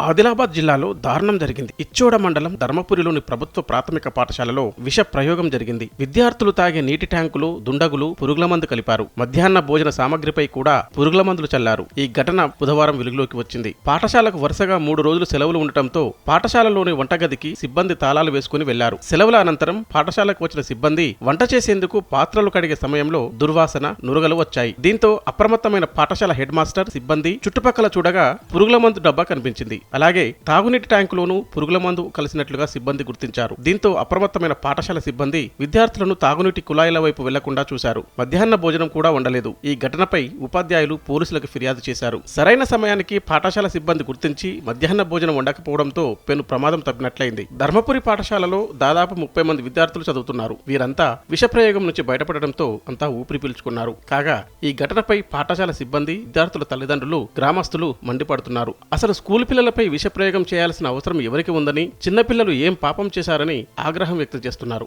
ఆదిలాబాద్ జిల్లాలో దారుణం జరిగింది. ఇచ్చోడ మండలం ధర్మపురిలోని ప్రభుత్వ ప్రాథమిక పాఠశాలలో విష ప్రయోగం జరిగింది. విద్యార్థులు తాగే నీటి ట్యాంకులు దుండగులు పురుగుల మందు కలిపారు. మధ్యాహ్న భోజన సామగ్రిపై కూడా పురుగుల మందులు చల్లారు. ఈ ఘటన బుధవారం వెలుగులోకి వచ్చింది. పాఠశాలకు వరుసగా మూడు రోజులు సెలవులు ఉండటంతో పాఠశాలలోని వంటగదికి సిబ్బంది తాళాలు వేసుకుని వెళ్ళారు. సెలవుల అనంతరం పాఠశాలకు వచ్చిన సిబ్బంది వంట చేసేందుకు పాత్రలు కడిగే సమయంలో దుర్వాసన నురగలు వచ్చాయి. దీంతో అప్రమత్తమైన పాఠశాల హెడ్ మాస్టర్ సిబ్బంది చుట్టుపక్కల చూడగా పురుగుల మందు డబ్బా కనిపించింది. అలాగే తాగునీటి ట్యాంకులోనూ పురుగుల మందు కలిసినట్లుగా సిబ్బంది గుర్తించారు. దీంతో అప్రమత్తమైన పాఠశాల సిబ్బంది విద్యార్థులను తాగునీటి కుళాయిల వైపు వెళ్ళకుండా చూశారు. మధ్యాహ్న భోజనం కూడా ఉండలేదు ఈ ఘటనపై ఉపాధ్యాయులు పోలీసులకు ఫిర్యాదు చేశారు. సరైన సమయానికి పాఠశాల సిబ్బంది గుర్తించి మధ్యాహ్న భోజనం ఉండకపోవడంతో పెను ప్రమాదం తప్పినట్లయింది. ధర్మపురి పాఠశాలలో దాదాపు ముప్పై మంది విద్యార్థులు చదువుతున్నారు. వీరంతా విషప్రయోగం నుంచి బయటపడడంతో అంతా ఊపిరి పీల్చుకున్నారు. కాగా ఈ ఘటనపై పాఠశాల సిబ్బంది విద్యార్థుల తల్లిదండ్రులు గ్రామస్తులు మండిపడుతున్నారు. అసలు స్కూల్ పిల్లలపై విషప్రయోగం చేయాల్సిన అవసరం ఎవరికి ఉందని చిన్నపిల్లలు ఏం పాపం చేశారని ఆగ్రహం వ్యక్తం చేస్తున్నారు.